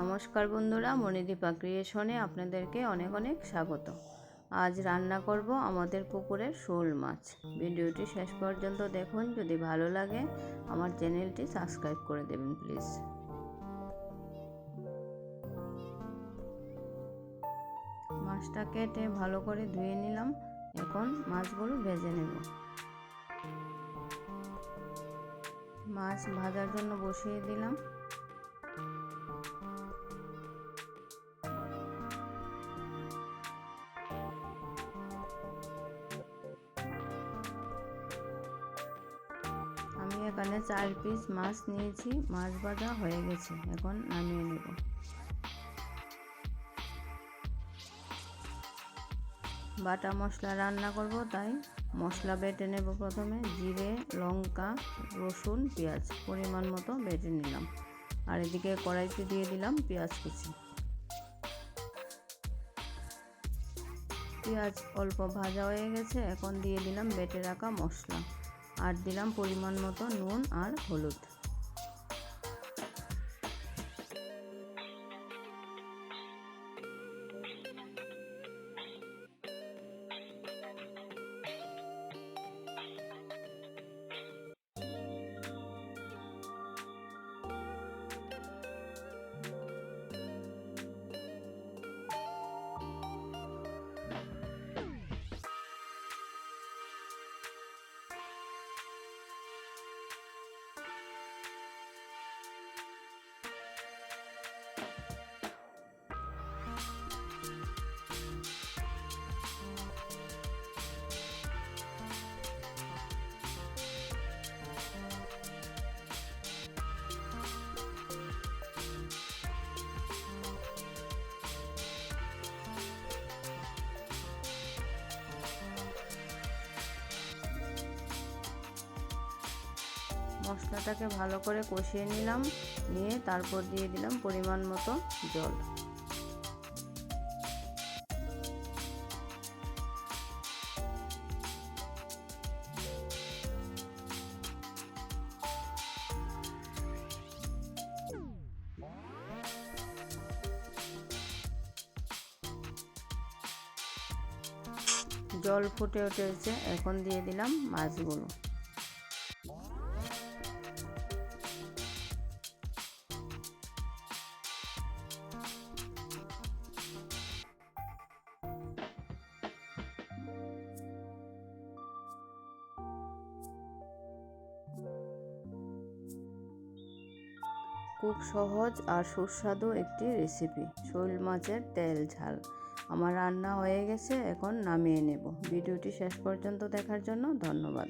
নমস্কার বন্ধুরা, মণিদীপা ক্রিয়েশনে আপনাদেরকে অনেক অনেক স্বাগত। আজ রান্না করব আমাদের পুকুরের শোল মাছ। ভিডিওটি শেষ পর্যন্ত দেখুন, যদি ভালো লাগে আমার চ্যানেলটি সাবস্ক্রাইব করে দেবেন, প্লিজ। মাছটা কেটে ভালো করে ধুয়ে নিলাম। এখন মাছগুলো ভেজে নেব। মাছ ভাজার জন্য বসিয়ে দিলাম। এখানে চার পিস মাছ নিয়েছি, মাছ ভাজা হয়ে গেছে, এখন নামিয়ে নেব। বাটা মশলা রান্না করব, তাই মশলা বেটে নেব প্রথমে, জিরে, লঙ্কা, রসুন, পেঁয়াজ, পরিমাণ মতো বেটে নিলাম। আর এদিকে কড়াইতে দিয়ে দিলাম পেঁয়াজ কুচি। পেঁয়াজ অল্প ভাজা হয়ে গেছে, এখন দিয়ে দিলাম বেটে রাখা মশলা। আর দিলাম পরিমাণ মতো নুন আর হলুদ। মশলাটাকে ভালো করে কষিয়ে নিলাম। নিয়ে তারপর দিয়ে দিলাম পরিমাণ মতো জল। জল ফুটে উঠেছে। এখন দিয়ে দিলাম মাছগুলো। খুব সহজ আর সুস্বাদু একটি রেসিপি শোল মাছের তেল ঝাল। আমার রান্না হয়ে গেছে, এখন নামিয়ে নেব। ভিডিওটি শেষ পর্যন্ত দেখার জন্য ধন্যবাদ।